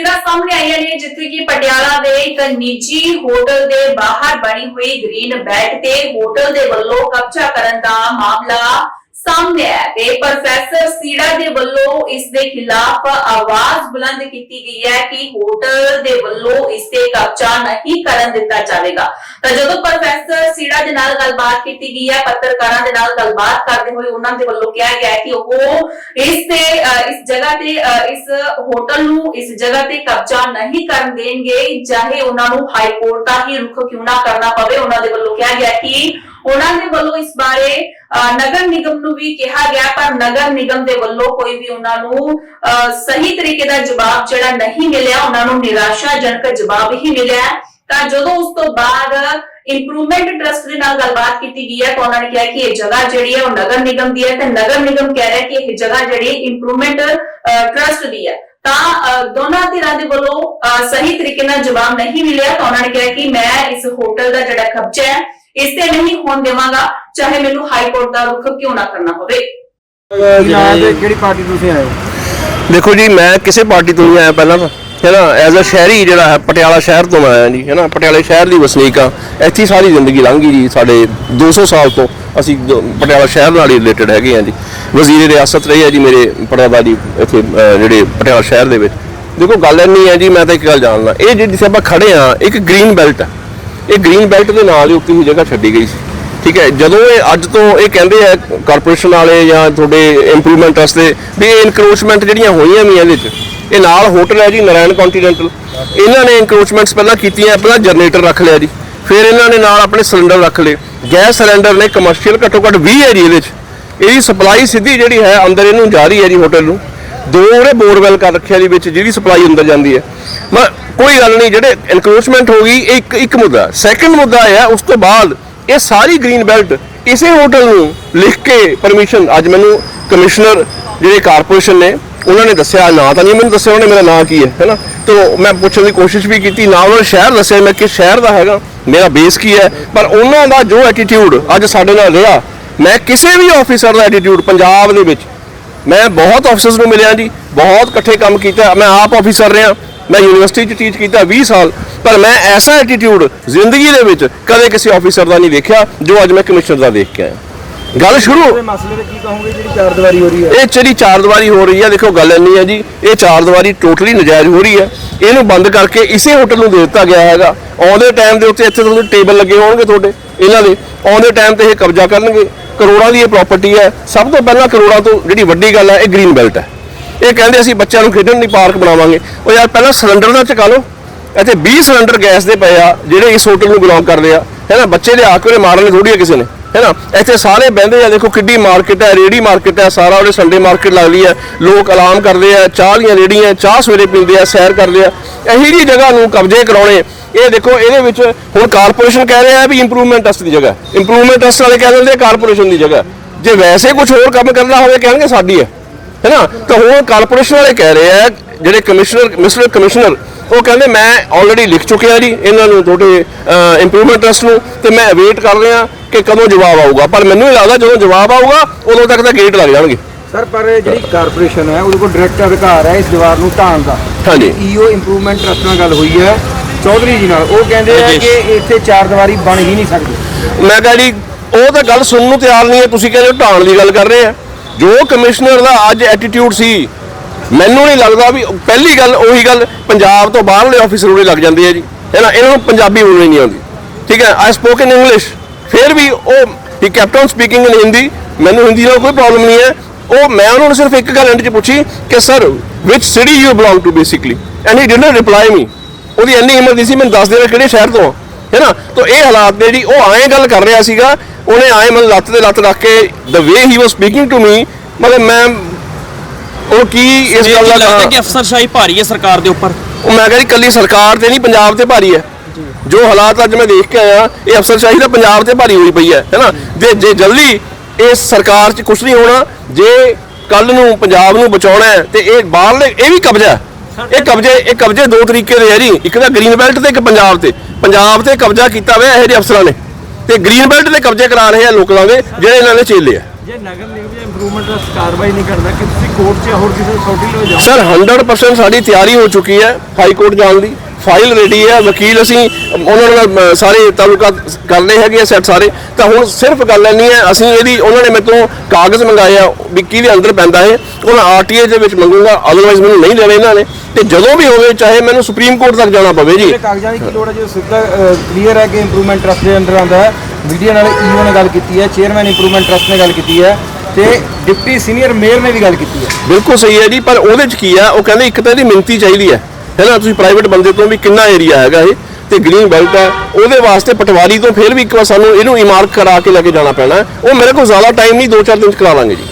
ਤਸਵੀਰਾਂ ਸਾਹਮਣੇ ਆਈਆਂ ਨੇ ਜਿੱਥੇ ਕਿ ਪਟਿਆਲਾ ਦੇ ਇੱਕ ਨਿੱਜੀ ਹੋਟਲ ਦੇ ਬਾਹਰ ਬਣੀ ਹੋਈ ਗ੍ਰੀਨ ਬੈਲਟ ਤੇ ਹੋਟਲ ਦੇ ਵੱਲੋਂ ਕਬਜ਼ਾ ਕਰਨ ਦਾ ਸਾਹਮਣੇ ਆਇਆ ਤੇ ਪ੍ਰੋਫੈਸਰ ਸੀੜਾ ਦੇ ਵੱਲੋਂ ਇਸ ਦੇ ਖਿਲਾਫ ਆਵਾਜ਼ ਬੁਲੰਦ ਕੀਤੀ ਗਈ ਹੈ ਕਿ ਹੋਟਲ ਦੇ ਵੱਲੋਂ ਇਸ ਤੇ ਕਬਜ਼ਾ ਨਹੀਂ ਕਰਨ ਦਿੱਤਾ ਜਾਵੇਗਾ। ਤਾਂ ਜਦੋਂ ਪ੍ਰੋਫੈਸਰ ਸੀੜਾ ਦੇ ਨਾਲ ਗੱਲਬਾਤ ਕੀਤੀ ਗਈ ਹੈ, ਪੱਤਰਕਾਰਾਂ ਦੇ ਨਾਲ ਗੱਲਬਾਤ ਕਰਦੇ ਹੋਏ ਉਹਨਾਂ ਦੇ ਵੱਲੋਂ ਕਿਹਾ ਗਿਆ ਹੈ ਕਿ ਉਹ ਇਸ ਤੇ ਇਸ ਜਗ੍ਹਾ ਤੇ ਇਸ ਹੋਟਲ ਨੂੰ ਇਸ ਜਗ੍ਹਾ ਤੇ ਕਬਜ਼ਾ ਨਹੀਂ ਕਰਨ ਦੇਣਗੇ। ਚਾਹੇ ਉਹਨਾਂ ਨੂੰ ਹਾਈ ਕੋਰਟ ਦਾ ਹੀ ਰੁਖ ਕਿਉਂ ਨਾ ਕਰਨਾ ਪਵੇ, ਉਹਨਾਂ ਦੇ ਵੱਲੋਂ ਕਿਹਾ ਗਿਆ ਕਿ ਉਹਨਾਂ ਦੇ ਵੱਲੋਂ ਇਸ ਬਾਰੇ ਅ, ਨਗਰ ਨਿਗਮ ਨੂੰ ਵੀ ਕਿਹਾ ਗਿਆ ਪਰ ਨਗਰ ਨਿਗਮ ਦੇ ਵੱਲੋਂ ਕੋਈ ਵੀ ਉਹਨਾਂ ਨੂੰ ਅ, ਸਹੀ ਤਰੀਕੇ ਦਾ ਜਵਾਬ ਜਿਹੜਾ ਨਹੀਂ ਮਿਲਿਆ ਉਹਨਾਂ ਨੂੰ ਨਿਰਾਸ਼ਾਜਨਕ ਜਵਾਬ ਹੀ ਮਿਲਿਆ ਤਾਂ ਜਦੋਂ ਉਸ ਤੋਂ ਬਾਅਦ ਇੰਪਰੂਵਮੈਂਟ ਟਰਸਟ ਦੇ ਨਾਲ ਗੱਲਬਾਤ ਕੀਤੀ ਗਈ ਹੈ ਤਾਂ ਉਹਨਾਂ ਨੇ ਕਿਹਾ ਕਿ ਇਹ ਜਗ੍ਹਾ ਜਿਹੜੀ ਹੈ ਉਹ ਨਗਰ ਨਿਗਮ ਦੀ ਹੈ ਤੇ ਨਗਰ ਨਿਗਮ ਕਹਿ ਰਿਹਾ ਕਿ ਇਹ ਜਗ੍ਹਾ ਜਿਹੜੀ ਇੰਪਰੂਵਮੈਂਟ ਟਰਸਟ ਦੀ ਹੈ। ਤਾਂ ਅ, ਦੋਨਾਂ ਧਿਰਾਂ ਦੇ ਵੱਲੋਂ ਅ, ਸਹੀ ਤਰੀਕੇ ਨਾਲ ਜਵਾਬ ਨਹੀਂ ਮਿਲਿਆ ਤਾਂ ਉਹਨਾਂ ਨੇ ਕਿਹਾ ਕਿ ਮੈਂ ਇਸ ਹੋਟਲ ਦਾ ਜਿਹੜਾ ਕਬਜ਼ਾ ਹੈ ਇਸ ਤੇ ਨਹੀਂ ਹੋਣ ਦੇਵਾਂਗਾ ਚਾਹੇ ਮੈਨੂੰ ਹਾਈ ਕੋਰਟ ਦਾ ਰੁਖ ਕਿਉਂ ਨਾ ਕਰਨਾ ਪਵੇ। ਨਾਂ ਦੇ ਕਿਹੜੀ ਪਾਰਟੀ ਤੋਂ ਤੁਸੀਂ ਆਏ ਹੋ? ਦੇਖੋ ਜੀ ਮੈਂ ਕਿਸੇ ਪਾਰਟੀ ਤੋਂ ਨਹੀਂ ਆਇਆ ਪਹਿਲਾਂ ਤਾਂ ਹੈ ਨਾ? ਐਜ਼ ਅ ਸ਼ਹਿਰੀ ਜਿਹੜਾ ਹੈ ਪਟਿਆਲਾ ਸ਼ਹਿਰ ਤੋਂ ਆਇਆ ਜੀ ਹੈ ਨਾ? ਪਟਿਆਲੇ ਸ਼ਹਿਰ ਦੀ ਵਸਨੀਕ ਆ। ਇੱਥੇ ਹੀ ਸਾਰੀ ਜ਼ਿੰਦਗੀ ਲੰਘੀ ਜੀ ਸਾਡੇ 200 ਸਾਲ ਤੋਂ ਅਸੀਂ ਜੋ ਪਟਿਆਲਾ ਸ਼ਹਿਰ ਨਾਲ ਹੀ ਰਿਲੇਟਡ ਹੈਗੇ ਆ ਜੀ। ਵਜ਼ੀਰ ਰਿਆਸਤ ਰਹੀ ਹੈ ਜੀ ਮੇਰੇ ਪਟਿਆਲਾ ਦੀ ਇੱਥੇ ਅਹ, ਜਿਹੜੇ ਪਟਿਆਲਾ ਸ਼ਹਿਰ ਦੇ ਵਿੱਚ। ਦੇਖੋ ਗੱਲ ਇੰਨੀ ਹੈ ਜੀ ਮੈਂ ਤਾਂ ਇੱਕ ਗੱਲ ਜਾਣਦਾ। ਇਹ ਜਿਹੜੀ ਜਿੱਥੇ ਆਪਾਂ ਖੜੇ ਆ ਇੱਕ ਗ੍ਰੀਨ ਬੈਲਟ ਹੈ। ਇਹ ਗ੍ਰੀਨ ਬੈਲਟ ਦੇ ਨਾਲ ਹੀ ਉੱਤੇ ਹੀ ਜਗ੍ਹਾ ਛੱਡੀ ਗਈ ਸੀ। ਠੀਕ ਹੈ, ਜਦੋਂ ਇਹ ਅੱਜ ਤੋਂ ਇਹ ਕਹਿੰਦੇ ਆ ਕਾਰਪੋਰੇਸ਼ਨ ਵਾਲੇ ਜਾਂ ਤੁਹਾਡੇ ਇੰਪਰੂਵਮੈਂਟ ਵਾਸਤੇ ਵੀ ਇਹ ਇਨਕਰੋਚਮੈਂਟ ਜਿਹੜੀਆਂ ਹੋਈਆਂ ਵੀ ਇਹਦੇ 'ਚ, ਇਹ ਨਾਲ ਹੋਟਲ ਹੈ ਜੀ ਨਰਾਇਣ ਕੰਟੀਨੈਂਟਲ ਇਹਨਾਂ ਨੇ ਇਨਕਰੋਚਮੈਂਟਸ ਪਹਿਲਾਂ ਕੀਤੀਆਂ, ਪਹਿਲਾਂ ਜਨਰੇਟਰ ਰੱਖ ਲਿਆ ਜੀ। ਫਿਰ ਇਹਨਾਂ ਨੇ ਨਾਲ ਆਪਣੇ ਸਿਲੰਡਰ ਰੱਖ ਲਏ। ਗੈਸ ਸਿਲੰਡਰ ਨੇ ਕਮਰਸ਼ੀਅਲ ਘੱਟੋ ਘੱਟ 20 ਹੈ ਜੀ ਇਹਦੇ 'ਚ। ਇਹਦੀ ਸਪਲਾਈ ਸਿੱਧੀ ਜਿਹੜੀ ਹੈ ਅੰਦਰ ਇਹਨੂੰ ਜਾ ਰਹੀ ਹੈ ਜੀ ਹੋਟਲ ਨੂੰ। ਦੋ ਉਹਨੇ ਬੋਰਵੈਲ ਕਰ ਰੱਖਿਆ ਦੀ ਵਿੱਚ, ਜਿਹੜੀ ਸਪਲਾਈ ਅੰਦਰ ਜਾਂਦੀ ਹੈ। ਮੈਂ ਕੋਈ ਗੱਲ ਨਹੀਂ, ਜਿਹੜੇ ਇਨਕਰੋਚਮੈਂਟ ਹੋ ਗਈ, ਇਹ ਇੱਕ ਇੱਕ ਮੁੱਦਾ। ਸੈਕੰਡ ਮੁੱਦਾ ਇਹ ਹੈ, ਉਸ ਤੋਂ ਬਾਅਦ ਇਹ ਸਾਰੀ ਗ੍ਰੀਨ ਬੈਲਟ ਇਸੇ ਹੋਟਲ ਨੂੰ ਲਿਖ ਕੇ ਪਰਮਿਸ਼ਨ ਅੱਜ ਮੈਨੂੰ ਕਮਿਸ਼ਨਰ ਜਿਹੜੇ ਕਾਰਪੋਰੇਸ਼ਨ ਨੇ, ਉਹਨਾਂ ਨੇ ਦੱਸਿਆ, ਨਾਂ ਤਾਂ ਨਹੀਂ ਮੈਨੂੰ ਦੱਸਿਆ, ਉਹਨੇ ਮੇਰਾ ਨਾਂ ਕੀ ਹੈ ਹੈਨਾ ਤੋ ਮੈਂ ਪੁੱਛਣ ਦੀ ਕੋਸ਼ਿਸ਼ ਵੀ ਕੀਤੀ, ਨਾ ਉਹਨਾਂ ਸ਼ਹਿਰ ਦੱਸਿਆ, ਮੈਂ ਕਿ ਸ਼ਹਿਰ ਦਾ ਹੈਗਾ, ਮੇਰਾ ਬੇਸ ਕੀ ਹੈ? ਪਰ ਉਹਨਾਂ ਦਾ ਜੋ ਐਟੀਟਿਊਡ ਅੱਜ ਸਾਡੇ ਨਾਲ ਰਿਹਾ, ਮੈਂ ਕਿਸੇ ਵੀ ਆਫੀਸਰ ਦਾ ਐਟੀਟਿਊਡ ਪੰਜਾਬ ਦੇ ਵਿੱਚ ਮੈਂ ਬਹੁਤ ਆਫਿਸਰਸ ਨੂੰ ਮਿਲਿਆ ਜੀ, ਬਹੁਤ ਇਕੱਠੇ ਕੰਮ ਕੀਤਾ, ਮੈਂ ਆਪ ਆਫਿਸਰ ਰਿਹਾ, ਮੈਂ ਯੂਨੀਵਰਸਿਟੀ 'ਚ ਟੀਚ ਕੀਤਾ 20 ਸਾਲ, ਪਰ ਮੈਂ ਐਸਾ ਐਟੀਟਿਊਡ ਜ਼ਿੰਦਗੀ ਦੇ ਵਿੱਚ ਕਦੇ ਕਿਸੇ ਆਫਿਸਰ ਦਾ ਨਹੀਂ ਦੇਖਿਆ ਜੋ ਅੱਜ ਮੈਂ ਕਮਿਸ਼ਨਰ ਦਾ ਦੇਖ ਕੇ ਆਇਆ। ਗੱਲ ਸ਼ੁਰੂ। ਇਹ ਮਸਲੇ ਤੇ ਕੀ ਕਹੋਗੇ ਜਿਹੜੀ ਚਾਰ ਦੀਵਾਰੀ ਹੋ ਰਹੀ ਹੈ? ਇਹ ਜਿਹੜੀ ਚਾਰ ਦੀਵਾਰੀ ਹੋ ਰਹੀ ਹੈ ਦੇਖੋ ਗੱਲ ਇੰਨੀ ਹੈ ਜੀ ਇਹ ਚਾਰ ਦੀਵਾਰੀ ਟੋਟਲੀ ਨਜਾਇਜ਼ ਹੋ ਰਹੀ ਹੈ। ਇਹਨੂੰ ਬੰਦ ਕਰਕੇ ਇਸੇ ਹੋਟਲ ਨੂੰ ਦੇ ਦਿੱਤਾ ਗਿਆ ਹੈਗਾ। ਆਉਂਦੇ ਟਾਈਮ ਦੇ ਉੱਤੇ ਇੱਥੇ ਤੁਹਾਨੂੰ ਟੇਬਲ ਲੱਗੇ ਹੋਣਗੇ ਤੁਹਾਡੇ ਇਹਨਾਂ ਦੇ। ਆਉਂਦੇ ਟਾਈਮ ਤੇ ਇਹ ਕਬਜ਼ਾ ਕਰਨਗੇ। ਕਰੋੜਾਂ ਦੀ ਇਹ ਪ੍ਰਾਪਰਟੀ ਹੈ। ਸਭ ਤੋਂ ਪਹਿਲਾਂ ਕਰੋੜਾਂ ਤੋਂ ਜਿਹੜੀ ਵੱਡੀ ਗੱਲ ਹੈ ਇਹ ਗ੍ਰੀਨ ਬੈਲਟ ਹੈ। ਇਹ ਕਹਿੰਦੇ ਅਸੀਂ ਬੱਚਿਆਂ ਨੂੰ ਖੇਡਣ ਲਈ ਪਾਰਕ ਬਣਾਵਾਂਗੇ। ਉਹ ਯਾਰ ਪਹਿਲਾਂ ਸਿਲੰਡਰ ਦਾ ਚਕਾ ਲਓ। ਇੱਥੇ 20 ਸਿਲੰਡਰ ਗੈਸ ਦੇ ਪਏ ਆ ਜਿਹੜੇ ਇਸ ਹੋਟਲ ਨੂੰ ਬਿਲੋਂਗ ਕਰਦੇ ਆ। ਹੈ ਨਾ? ਬੱਚੇ ਦੇ ਆ ਕੇ ਮਾਰਨੇ ਥੋੜੀ ਆ ਕਿਸੇ ਨੇ। ਹੈ ਨਾ? ਇੱਥੇ ਸਾਰੇ ਬਹਿੰਦੇ ਆ, ਦੇਖੋ ਕਿੱਡੀ ਮਾਰਕੀਟ ਹੈ ਰੇੜੀ ਮਾਰਕੀਟ ਹੈ, ਸਾਰਾ ਉਹਦੇ ਸੰਡੇ ਮਾਰਕੀਟ ਲੱਗਦੀ ਹੈ। ਲੋਕ ਆਰਾਮ ਕਰਦੇ ਆ, ਚਾਹ ਦੀਆਂ ਰੇੜੀਆਂ ਚਾਹ ਸਵੇਰੇ ਪੀਂਦੇ ਆ, ਸੈਰ ਕਰਦੇ ਆ। ਇਹੀ ਜੀ ਜਗ੍ਹਾ ਨੂੰ ਕਬਜ਼ੇ ਕਰਾਉਣੇ। ਇਹ ਦੇਖੋ, ਇਹਦੇ ਵਿੱਚ ਹੁਣ ਕਾਰਪੋਰੇਸ਼ਨ ਕਹਿ ਰਿਹਾ ਵੀ ਇੰਪਰੂਵਮੈਂਟ ਟਰਸਟ ਦੀ ਜਗ੍ਹਾ ਇੰਪਰੂਵਮੈਂਟ ਟਰਸਟ ਵਾਲੇ ਕਹਿ ਦਿੰਦੇ ਕਾਰਪੋਰੇਸ਼ਨ ਦੀ ਜਗ੍ਹਾ ਜੇ ਵੈਸੇ ਕੁਝ ਹੋਰ ਕੰਮ ਕਰਨਾ ਹੋਵੇ, ਕਹਿਣਗੇ ਸਾਡੀ ਹੈ। ਹੈਨਾ ਤਾਂ ਹੁਣ ਕਾਰਪੋਰੇਸ਼ਨ ਵਾਲੇ ਕਹਿ ਰਹੇ ਆ, ਜਿਹੜੇ ਕਮਿਸ਼ਨਰ ਮਿਸਟਰ ਕਮਿਸ਼ਨਰ ਉਹ ਕਹਿੰਦੇ ਮੈਂ ਆਲਰੇਡੀ ਲਿਖ ਚੁੱਕਿਆ ਜੀ ਇਹਨਾਂ ਨੂੰ ਤੁਹਾਡੇ ਇੰਪਰੂਵਮੈਂਟ ਟਰਸਟ ਨੂੰ ਤੇ ਮੈਂ ਵੇਟ ਕਰ ਰਿਹਾ ਕਿ ਕਦੋਂ ਜਵਾਬ ਆਊਗਾ। ਪਰ ਮੈਨੂੰ ਇਹ ਲੱਗਦਾ ਜਦੋਂ ਜਵਾਬ ਆਊਗਾ ਉਦੋਂ ਤੱਕ ਤਾਂ ਗੇਟ ਲੱਗ ਜਾਣਗੇ। ਸਰ ਪਰ ਜਿਹੜੀ ਕਾਰਪੋਰੇਸ਼ਨ ਹੈ ਉਹਦੇ ਕੋਲ ਡਾਇਰੈਕਟ ਅਧਿਕਾਰ ਹੈ ਇਸ ਦੀਵਾਰ ਨੂੰ ਢਾਣ ਦਾ। ਹਾਂਜੀ। ਈਓ ਇੰਪਰੂਵਮੈਂਟ ਟਰਸਟ ਨਾਲ ਗੱਲ ਹੋਈ ਹੈ ਚੌਧਰੀ ਜੀ ਨਾਲ। ਉਹ ਕਹਿੰਦੇ ਆ ਕਿ ਇੱਥੇ ਚਾਰ ਦੀਵਾਰੀ ਬਣ ਹੀ ਨਹੀਂ ਸਕਦੀ। ਮੈਂ ਕਹਾਂ ਜੀ ਉਹ ਤਾਂ ਗੱਲ ਸੁਣਨ ਨੂੰ ਤਿਆਰ ਨਹੀਂ ਹੈ ਤੁਸੀਂ ਕਹਿੰਦੇ ਢਾਣ ਦੀ ਗੱਲ ਕਰ ਰਹੇ ਆ। ਜੋ ਕਮਿਸ਼ਨਰ ਦਾ ਅੱਜ ਐਟੀਟਿਊਡ ਸੀ ਮੈਨੂੰ ਨਹੀਂ ਲੱਗਦਾ ਵੀ ਪਹਿਲੀ ਗੱਲ ਉਹੀ ਗੱਲ ਪੰਜਾਬ ਤੋਂ ਬਾਹਰਲੇ ਆਫੀਸਰ ਉਰੇ ਲੱਗ ਜਾਂਦੇ ਆ ਜੀ। ਹੈ ਨਾ? ਇਹਨਾਂ ਨੂੰ ਪੰਜਾਬੀ ਬੋਲਣੀ ਨਹੀਂ ਆਉਂਦੀ। ਠੀਕ ਹੈ? ਆਈ ਸਪੋਕ ਇਨ ਇੰਗਲਿਸ਼ ਫਿਰ ਵੀ ਉਹ ਹੀ ਕੈਪਟ ਸਪੀਕਿੰਗ ਇਨ ਹਿੰਦੀ ਮੈਨੂੰ ਹਿੰਦੀ ਨਾਲ ਕੋਈ ਪ੍ਰੋਬਲਮ ਨਹੀਂ ਹੈ। ਉਹ ਮੈਂ ਉਹਨਾਂ ਨੂੰ ਸਿਰਫ ਇੱਕ ਗੱਲ ਐਂਡ 'ਚ ਪੁੱਛੀ ਕਿ sir which city you belong to basically and he didn't reply me ਉਹਦੀ ਇੰਨੀ ਹਿੰਮਤ ਨਹੀਂ ਸੀ ਮੈਨੂੰ ਦੱਸ ਦੇਣਾ ਕਿਹੜੇ ਸ਼ਹਿਰ ਤੋਂ ਆ, ਹੈ ਨਾ? ਤਾਂ ਇਹ ਹਾਲਾਤ ਨੇ ਜੀ। ਉਹ ਆਏ ਗੱਲ ਕਰ ਰਿਹਾ ਸੀਗਾ। ਉਹਨੇ ਆਏ ਮਤਲਬ ਲੱਤ ਤੇ ਲੱਤ ਰੱਖ ਕੇ ਦ ਵੇ ਹੀ ਵਾਸ ਸਪੀਕਿੰਗ ਟੂ ਮੀ ਮਤਲਬ ਮੈਂ ਉਹ ਕੀ ਇਸ ਗੱਲ ਦਾ ਲੱਗਦਾ ਕਿ ਅਫਸਰਸ਼ਾਹੀ ਭਾਰੀ ਹੈ ਸਰਕਾਰ ਦੇ ਉੱਪਰ। ਉਹ ਮੈਂ ਕਹਿੰਦੀ ਕੱਲੀ ਸਰਕਾਰ ਤੇ ਨਹੀਂ ਪੰਜਾਬ ਤੇ ਭਾਰੀ ਹੈ। ਜੋ। ਹਾਲਾਤ ਅੱਜ ਮੈਂ ਦੇਖ ਕੇ ਆਇਆ ਇਹ ਅਫਸਰਸ਼ਾਹੀ ਤਾਂ ਪੰਜਾਬ ਤੇ ਭਾਰੀ ਹੋਈ ਪਈ ਹੈ ਹੈਨਾ ਜੇ ਜੇ ਜਲਦੀ ਇਸ ਸਰਕਾਰ 'ਚ ਕੁਝ ਨਹੀਂ ਹੋਣਾ ਜੇ ਕੱਲ ਨੂੰ ਪੰਜਾਬ ਨੂੰ ਬਚਾਉਣਾ ਹੈ ਤੇ ਇਹ ਬਾਹਰਲੇ ਇਹ ਵੀ ਕਬਜ਼ਾ। ਇਹ ਕਬਜ਼ੇ ਇਹ ਕਬਜ਼ੇ ਦੋ ਤਰੀਕੇ ਦੇ ਹੈ ਜੀ। ਇੱਕ ਤਾਂ ਗ੍ਰੀਨ ਬੈਲਟ ਤੇ ਇੱਕ ਪੰਜਾਬ ਤੇ। ਪੰਜਾਬ ਤੇ ਕਬਜ਼ਾ ਕੀਤਾ ਹੋਇਆ ਇਹੋ ਜਿਹੇ ਅਫਸਰਾਂ ਨੇ। ਤੇ ਗ੍ਰੀਨ ਬੈਲਟ ਤੇ ਕਬਜ਼ੇ ਕਰਾ ਰਹੇ ਆ ਲੋਕਾਂ ਦੇ ਜਿਹੜੇ ਇਹਨਾਂ ਨੇ ਚੇਲੇ ਆ। ਜੇ ਨਗਰ ਨਿਗਮ ਜਾਂ ਇੰਪਰੂਵਮੈਂਟ ਦਾ ਕਾਰਵਾਈ ਨਹੀਂ ਕਰਦਾ, ਕਿ ਤੁਸੀਂ ਕੋਰਟ 'ਚ ਹੋਰ ਕਿਸੇ ਅਥਾਰਟੀ ਲੋ ਜਾਓ। ਸਰ 100% ਸਾਡੀ ਤਿਆਰੀ ਹੋ ਚੁੱਕੀ ਹੈ, ਹਾਈ ਕੋਰਟ ਜਾਣ ਦੀ। ਫਾਈਲ ਰੈਡੀ ਹੈ ਵਕੀਲ ਅਸੀਂ ਉਹਨਾਂ ਨਾਲ ਸਾਰੇ ਤਾਲੁਕਾ ਕਰ ਲਏ ਹੈਗੇ ਸੈਟ ਸਾਰੇ। ਤਾਂ ਹੁਣ ਸਿਰਫ ਗੱਲ ਇੰਨੀ ਹੈ ਅਸੀਂ ਇਹਦੀ ਉਹਨਾਂ ਨੇ ਤੋਂ ਕਾਗਜ਼ ਮੰਗਾਏ ਆ ਵੀ ਕਿਹਦੇ ਅੰਦਰ ਪੈਂਦਾ ਹੈ ਉਹ ਮੈਂ ਆਰਟੀਏ ਦੇ ਵਿੱਚ ਮੰਗੂੰਗਾ ਅਦਰਵਾਈਜ਼ ਮੈਨੂੰ ਨਹੀਂ ਦੇਣੇ ਇਹਨਾਂ ਨੇ। ਤੇ ਜਦੋਂ ਵੀ ਹੋਵੇ ਚਾਹੇ ਮੈਨੂੰ ਸੁਪਰੀਮ ਕੋਰਟ ਤੱਕ ਜਾਣਾ ਪਵੇ ਜੀ। ਕਾਗਜ਼ਾਂ ਦੀ ਕੀ ਲੋੜ ਹੈ ਜੋ ਸਿੱਧਾ ਕਲੀਅਰ ਹੈ ਕਿ ਇੰਪਰੂਵਮੈਂਟ ਟਰਸਟ ਦੇ ਅੰਦਰ ਆਉਂਦਾ ਹੈ ਮੀਡੀਆ ਨਾਲ ਈਓ ਨੇ ਗੱਲ ਕੀਤੀ ਹੈ ਚੇਅਰਮੈਨ ਇੰਪਰੂਵਮੈਂਟ ਟਰਸਟ ਨੇ ਗੱਲ ਕੀਤੀ ਹੈ ਤੇ ਡਿਪਟੀ ਸੀਨੀਅਰ ਮੇਅਰ ਨੇ ਵੀ ਗੱਲ ਕੀਤੀ ਹੈ। ਬਿਲਕੁਲ ਸਹੀ ਹੈ ਜੀ ਪਰ ਉਹਦੇ ਚ ਕੀ ਆ ਉਹ ਕਹਿੰਦੇ ਇੱਕ ਤਾਂ ਇਹਦੀ ਮਿੰਤੀ ਚਾਹੀਦੀ ਹੈ। ਹੈ ਨਾ? ਤੁਸੀਂ ਪ੍ਰਾਈਵੇਟ ਬੰਦੇ ਤੋਂ ਵੀ ਕਿੰਨਾ ਏਰੀਆ ਹੈਗਾ ਇਹ? ਤੇ ਗ੍ਰੀਨ ਬੈਲਟ ਹੈ ਉਹਦੇ ਵਾਸਤੇ ਪਟਵਾਰੀ ਤੋਂ ਫਿਰ ਵੀ ਇੱਕ ਵਾਰ ਸਾਨੂੰ ਇਹਨੂੰ ਇਮਾਰਤ ਕਰਾ ਕੇ ਲੈ ਕੇ ਜਾਣਾ ਪੈਣਾ। ਉਹ ਮੇਰੇ ਕੋਲ ਜ਼ਿਆਦਾ ਟਾਈਮ ਨਹੀਂ 2-4 ਦਿਨ ਚ ਕਰਾ ਲਾਂਗੇ ਜੀ।